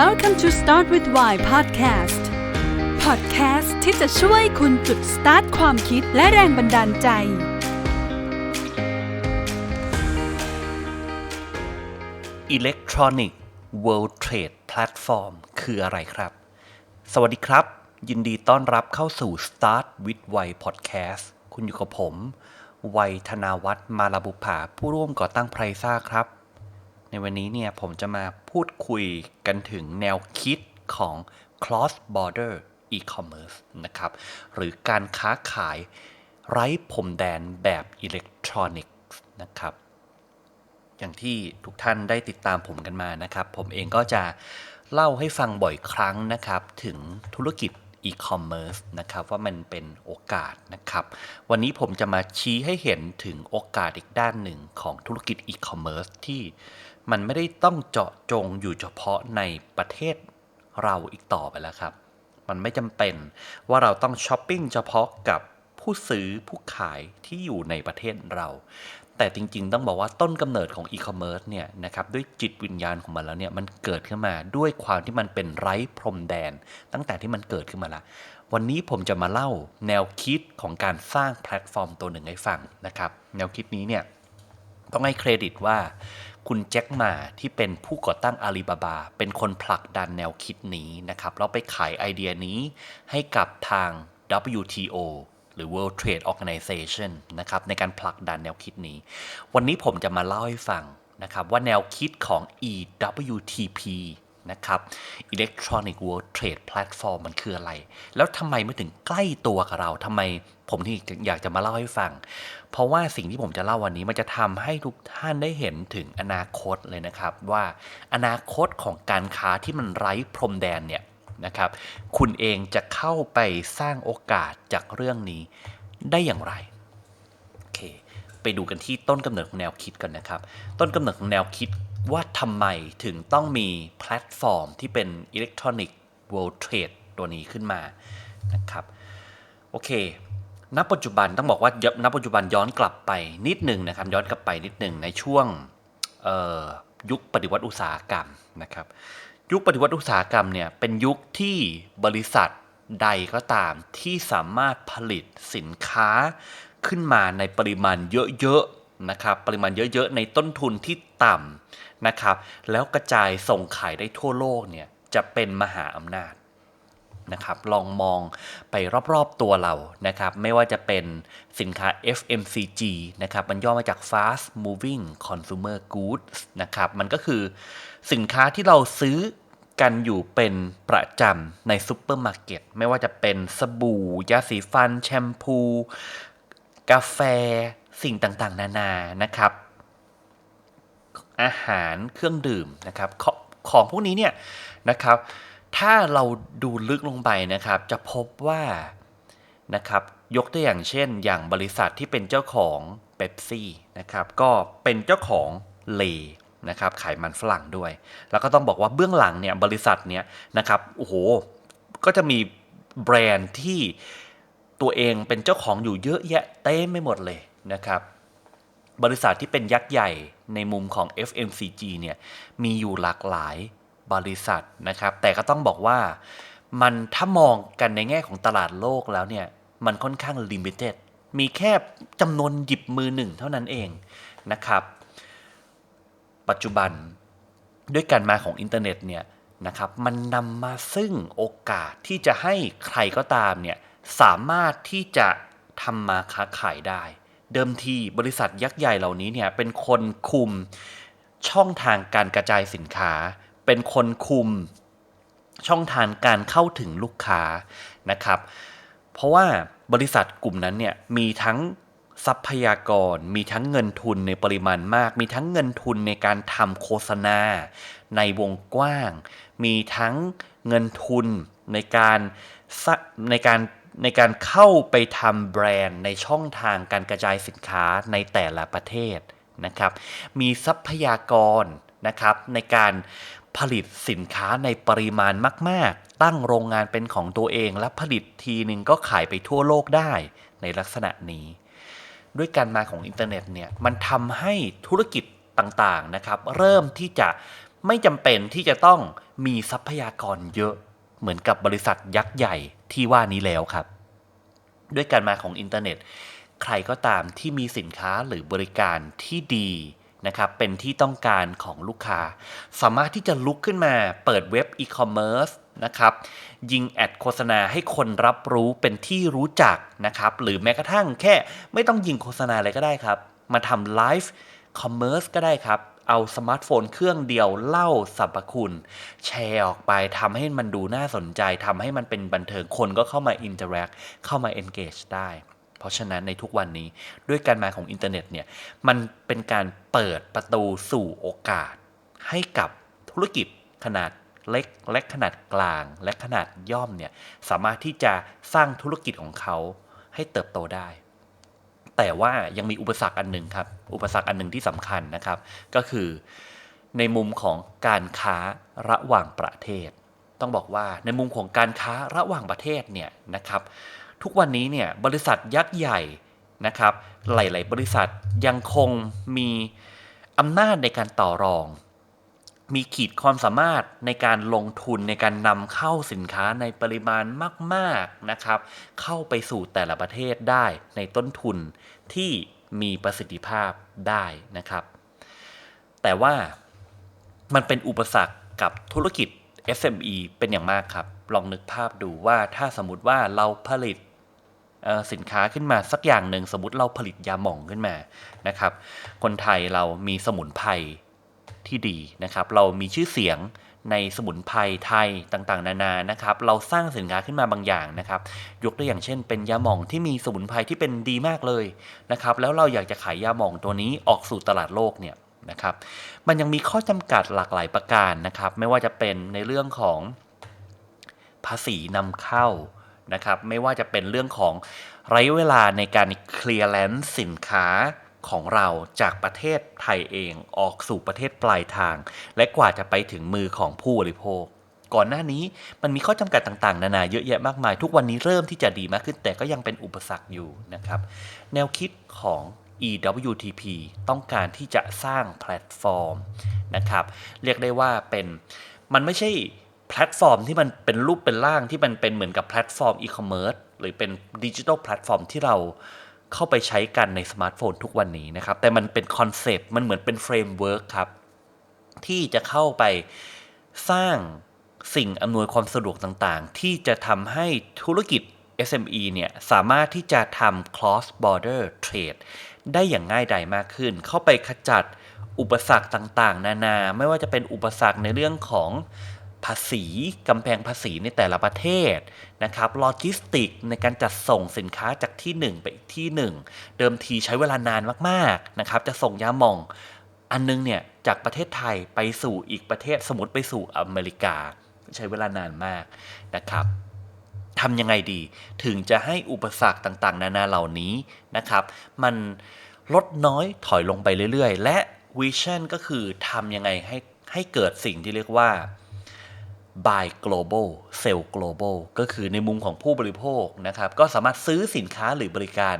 Welcome to Start with Why Podcast Podcast ที่จะช่วยคุณจุดสตาร์ทความคิดและแรงบันดาลใจ Electronic World Trade Platform คืออะไรครับ สวัสดีครับ ยินดีต้อนรับเข้าสู่ Start with Why Podcast คุณอยู่กับผม วัยธนาวัฒน์มาลาบุภาผู้ร่วมก่อตั้งไพรซ่าครับ ในวันนี้เนี่ยผมจะมาพูดคุยกันถึงแนวคิดของ cross border e-commerce นะครับ หรือการค้าขายไร้พรมแดนแบบอิเล็กทรอนิกส์นะครับ อย่างที่ทุกท่านได้ติดตามผมกันมานะครับ ผมเองก็จะเล่าให้ฟังบ่อยครั้งนะครับ ถึงธุรกิจอีคอมเมิร์ซนะครับว่ามันเป็นโอกาสนะครับ วันนี้ผมจะมาชี้ให้เห็นถึงโอกาสอีกด้านหนึ่งของธุรกิจอีคอมเมิร์ซที่ มันไม่ได้ต้องเจาะจงอยู่เฉพาะในประเทศเราอีกต่อไปแล้วครับ มันไม่จำเป็นว่าเราต้องช้อปปิ้งเฉพาะกับผู้ซื้อผู้ขายที่อยู่ในประเทศเรา แต่จริงๆ ต้องบอกว่าต้นกำเนิดของอีคอมเมิร์ซเนี่ยนะครับด้วยจิตวิญญาณของมันแล้วเนี่ยมันเกิดขึ้นมาด้วยความที่มันเป็นไร้พรมแดน ตั้งแต่ที่มันเกิดขึ้นมาละวันนี้ผมจะมาเล่าแนวคิดของการสร้างแพลตฟอร์มตัวหนึ่งให้ฟังนะครับ แนวคิดนี้เนี่ยต้องให้เครดิตว่า คุณแจ็คมาที่เป็นผู้ก่อตั้งอาลีบาบา เป็นคนผลักดันแนวคิดนี้นะครับแล้วไปขายไอเดียนี้ให้กับทาง WTO หรือ World Trade Organization นะครับในการผลักดันแนวคิดนี้ วันนี้ผมจะมาเล่าให้ฟังนะครับว่าแนวคิดของ EWTP นะครับ Electronic World Trade Platform มันคืออะไร แล้วทำไมไม่ถึงใกล้ตัวกับเราทำไมผมที่อยากจะมาเล่าให้ฟัง เพราะว่าสิ่งที่ผมจะเล่าวันนี้มันจะทำให้ทุกท่านได้เห็นถึงอนาคตเลยนะครับ ว่าอนาคตของการค้าที่มันไร้พรมแดนเนี่ยนะครับ คุณเองจะเข้าไปสร้างโอกาสจากเรื่องนี้ได้อย่างไรโอเค ไปดูกันที่ต้นกำเนิดของแนวคิดกันนะครับ ต้นกำเนิดของแนวคิด ว่าทำไมถึงต้องมีแพลตฟอร์มที่เป็น Electronic World Trade ตัวนี้ขึ้นมานะครับโอเคณปัจจุบันต้องบอกว่าณปัจจุบันย้อนกลับไปนิดหนึ่งนะครับย้อนกลับไปนิดหนึ่งในช่วงยุคปฏิวัติอุตสาหกรรมนะครับ ยุคปฏิวัติอุตสาหกรรมเนี่ยเป็นยุคที่บริษัทใดก็ตามที่สามารถผลิตสินค้าขึ้นมาในปริมาณเยอะๆนะครับปริมาณเยอะๆ ในต้นทุนที่ต่ำ นะครับ แล้วกระจายส่งขายได้ทั่วโลกเนี่ยจะเป็นมหาอำนาจนะครับลองมองไปรอบๆตัวเรานะครับไม่ว่าจะเป็นสินค้า FMCG นะครับมันย่อมาจาก Fast Moving Consumer Goods นะครับมันก็คือสินค้าที่เราซื้อกันอยู่เป็นประจำในซูเปอร์มาร์เก็ตไม่ว่าจะเป็นสบู่ ยาสีฟัน แชมพู กาแฟ สิ่งต่างๆ นานานะครับ อาหารเครื่องดื่มนะครับขของพวกนี้เนี่ยนะครับ ถ้าเราดูลึกลงไปนะครับ จะพบว่านะครับยกตัวอย่างเช่น อย่างบริษัทที่เป็นเจ้าของเบปซี่นะครับก็เป็นเจ้าของเลนะครับขายมันฝรั่งด้วย แล้วก็ต้องบอกว่าเบื้องหลังเนี่ยบริษัทเนี้ยนะครับโอ้โหก็จะมีแบรนด์ที่ตัวเองเป็นเจ้าของอยู่เยอะแยะเต็มไม่หมดเลยนะครับ บริษัทที่เป็นยักษ์ใหญ่ในมุมของ FMCG เนี่ยมีอยู่หลากหลายบริษัทนะครับ แต่ก็ต้องบอกว่ามันถ้ามองกันในแง่ของตลาดโลกแล้วเนี่ย มันค่อนข้างลิมิเต็ดมีแค่จำนวนหยิบมือหนึ่งเท่านั้นเองนะครับ ปัจจุบันด้วยการมาของอินเทอร์เน็ตเนี่ยนะครับมันนำมาซึ่งโอกาสที่จะให้ใครก็ตามเนี่ยสามารถที่จะทำมาค้าขายได้ เดิมทีบริษัทยักษ์ใหญ่เหล่านี้เนี่ยเป็นคนคุมช่องทางการกระจายสินค้า เป็นคนคุมช่องทางการเข้าถึงลูกค้านะครับ เพราะว่าบริษัทกลุ่มนั้นเนี่ยมีทั้งทรัพยากร มีทั้งเงินทุนในปริมาณมาก มีทั้งเงินทุนในการทำโฆษณา ในวงกว้าง มีทั้งเงินทุนในการในการ ในการเข้าไปทำแบรนด์ในช่องทางการกระจายสินค้าในแต่ละประเทศนะครับ มีทรัพยากรนะครับในการผลิตสินค้าในปริมาณมาก ๆ ตั้งโรงงานเป็นของตัวเองและผลิตทีนึงก็ขายไปทั่วโลกได้ในลักษณะนี้ ด้วยการมาของอินเทอร์เน็ตเนี่ยมันทำให้ธุรกิจต่าง ๆ นะครับ เริ่มที่จะไม่จำเป็นที่จะต้องมีทรัพยากรเยอะเหมือนกับบริษัทยักษ์ใหญ่ ที่ว่านี้แล้วครับ ด้วยการมาของอินเทอร์เน็ต ใครก็ตามที่มีสินค้าหรือบริการที่ดีนะครับเป็นที่ต้องการของลูกค้า สามารถที่จะลุกขึ้นมาเปิดเว็บอีคอมเมิร์ซนะครับยิงแอดโฆษณาให้คนรับรู้เป็นที่รู้จักนะครับหรือแม้กระทั่งแค่ไม่ต้องยิงโฆษณาอะไรก็ได้ครับ มาทำไลฟ์คอมเมิร์ซก็ได้ครับ เอาสมาร์ทโฟนเครื่องเดียวเล่าสรรพคุณ แชร์ออกไปทำให้มันดูน่าสนใจทำให้มันเป็นบันเทิงคนก็เข้ามาอินเ r อร์แอคเข้ามา engage ได้ เพราะฉะนั้นในทุกวันนี้ด้วยการมาของอินเทอร์เน็ตเนี่ยมันเป็นการเปิดประตูสู่โอกาส ให้กับธุรกิจขนาดเล็กและขนาดกลางและขนาดย่อมเนี่ยสามารถที่จะสร้างธุรกิจของเขาให้เติบโตได้ แต่ว่ายังมีอุปสรรคอันหนึ่งครับ อุปสรรคอันหนึ่งที่สำคัญนะครับ ก็คือในมุมของการค้าระหว่างประเทศ ต้องบอกว่าในมุมของการค้าระหว่างประเทศเนี่ยนะครับ ทุกวันนี้เนี่ยบริษัทยักษ์ใหญ่นะครับ หลาย ๆ บริษัทยังคงมีอำนาจในการต่อรอง มีขีดความสามารถในการลงทุนในการนำเข้าสินค้าในปริมาณมากๆนะครับ เข้าไปสู่แต่ละประเทศได้ในต้นทุนที่มีประสิทธิภาพได้นะครับ แต่ว่ามันเป็นอุปสรรคกับธุรกิจ SME เป็นอย่างมากครับ ลองนึกภาพดูว่าถ้าสมมติว่าเราผลิตสินค้าขึ้นมาสักอย่างหนึ่งสมมติเราผลิตยาหม่องขึ้นมานะครับ คนไทยเรามีสมุนไพร ที่ดีนะครับ เรามีชื่อเสียงในสมุนไพรไทยต่างๆ นานานะครับ เราสร้างสินค้าขึ้นมาบางอย่างนะครับ ยกตัวอย่างเช่น เป็นยาหม่องที่มีสมุนไพรที่เป็นดีมากเลยนะครับ แล้วเราอยากจะขายยาหม่องตัวนี้ออกสู่ตลาดโลกเนี่ยนะครับ มันยังมีข้อจำกัดหลากหลายประการนะครับ ไม่ว่าจะเป็นในเรื่องของภาษีนำเข้านะครับ ไม่ว่าจะเป็นเรื่องของระยะเวลาในการเคลียร์แลนซ์สินค้า ของเราจากประเทศไทยเองออกสู่ประเทศปลายทาง และกว่าจะไปถึงมือของผู้บริโภค ก่อนหน้านี้มันมีข้อจำกัดต่างๆ นานาเยอะแยะมากมาย ทุกวันนี้เริ่มที่จะดีมากขึ้น แต่ก็ยังเป็นอุปสรรคอยู่นะครับ แนวคิดของ EWTP ต้องการที่จะสร้างแพลตฟอร์มนะครับ เรียกได้ว่าเป็นมันไม่ใช่แพลตฟอร์มที่มันเป็นรูปเป็นร่างที่มันเป็นเหมือนกับแพลตฟอร์มอีคอมเมิร์ซหรือเป็นดิจิทัลแพลตฟอร์มที่เรา เข้าไปใช้กันในสมาร์ทโฟนทุกวันนี้นะครับ แต่มันเป็นคอนเซปต์มันเหมือนเป็นเฟรมเวิร์กครับ ที่จะเข้าไปสร้างสิ่งอำนวยความสะดวกต่างๆ ที่จะทำให้ธุรกิจ SME เนี่ยสามารถที่จะทำ cross border trade ได้อย่างง่ายดายมากขึ้น เข้าไปขจัดอุปสรรคต่างๆ นานา ไม่ว่าจะเป็นอุปสรรคในเรื่องของ ภาษีกำแพงภาษีในแต่ละประเทศนะครับโลจิสติกในการจัดส่งสินค้าจากที่หนึ่งไปอีกที่หนึ่งเดิมทีใช้เวลานานมากๆนะครับจะส่งยาหม่องอันนึงเนี่ยจากประเทศไทยไปสู่อีกประเทศสมมติไปสู่อเมริกา ใช้เวลานานมากนะครับทำยังไงดีถึงจะให้อุปสรรคต่างๆ นานาเหล่านี้นะครับ มันลดน้อยถอยลงไปเรื่อยๆ และวิชั่นก็คือทำยังไงให้ให้เกิดสิ่งที่เรียกว่า buy global sell global ก็คือในมุมของผู้บริโภคนะครับ ก็สามารถซื้อสินค้าหรือบริการ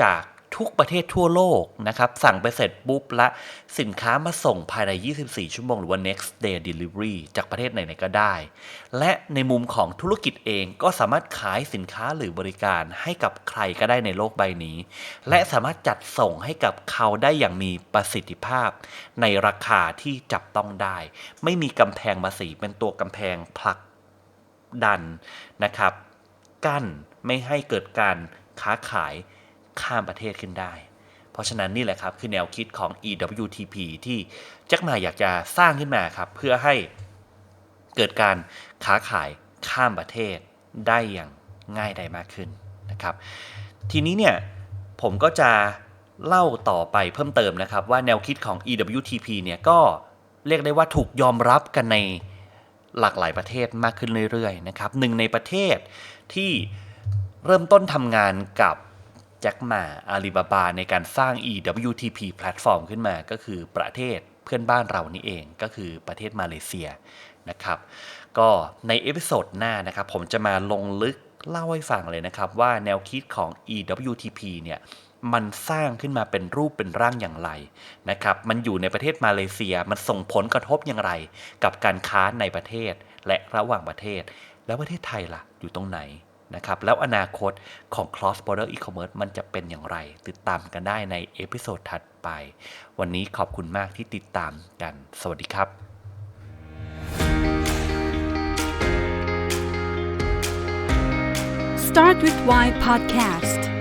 จาก ทุกประเทศทั่วโลกนะครับสั่งไปเสร็จปุ๊บละสินค้ามาส่งภายใน 24 ชั่วโมงหรือว่า next day delivery จากประเทศไหนๆก็ได้ และในมุมของธุรกิจเองก็สามารถขายสินค้าหรือบริการให้กับใครก็ได้ในโลกใบนี้ และสามารถจัดส่งให้กับเขาได้อย่างมีประสิทธิภาพ ในราคาที่จับต้องได้ ไม่มีกำแพงภาษีเป็นตัวกำแพงผลักดันนะครับ กั้นไม่ให้เกิดการค้าขาย ข้ามประเทศขึ้นได้ เพราะฉะนั้นนี่แหละครับคือแนวคิดของ EWTP ที่แจ็คหมาอยากจะสร้างขึ้นมาครับเพื่อให้เกิดการค้าขายข้ามประเทศได้อย่างง่ายได้มากขึ้นนะครับ ทีนี้เนี่ยผมก็จะเล่าต่อไปเพิ่มเติมนะครับ ว่าแนวคิดของ EWTP เนี่ยก็เรียกได้ว่าถูกยอมรับกันในหลากหลายประเทศมากขึ้นเรื่อยๆนะครับหนึ่งในประเทศที่เริ่มต้นทำงานกับ จ็คหมาอาลีบาบา ในการสร้าง EWTP แพลตฟอร์มขึ้นมาก็คือประเทศเพื่อนบ้านเรานี่เองก็คือประเทศมาเลเซียนะครับก็ในเอพิโซดหน้านะครับผมจะมาลงลึกเล่าให้ฟังเลยนะครับ ว่าแนวคิดของ EWTP เนี่ยมันสร้างขึ้นมาเป็นรูปเป็นร่างอย่างไรนะครับ มันอยู่ในประเทศมาเลเซีย มันส่งผลกระทบอย่างไร กับการค้าในประเทศและระหว่างประเทศ แล้วประเทศไทยล่ะ อยู่ตรงไหน นะครับ แล้วอนาคตของ cross border e-commerce มันจะเป็นอย่างไร ติดตามกันได้ในเอพิโซดถัดไป วันนี้ขอบคุณมากที่ติดตามกัน สวัสดีครับ Start with Why Podcast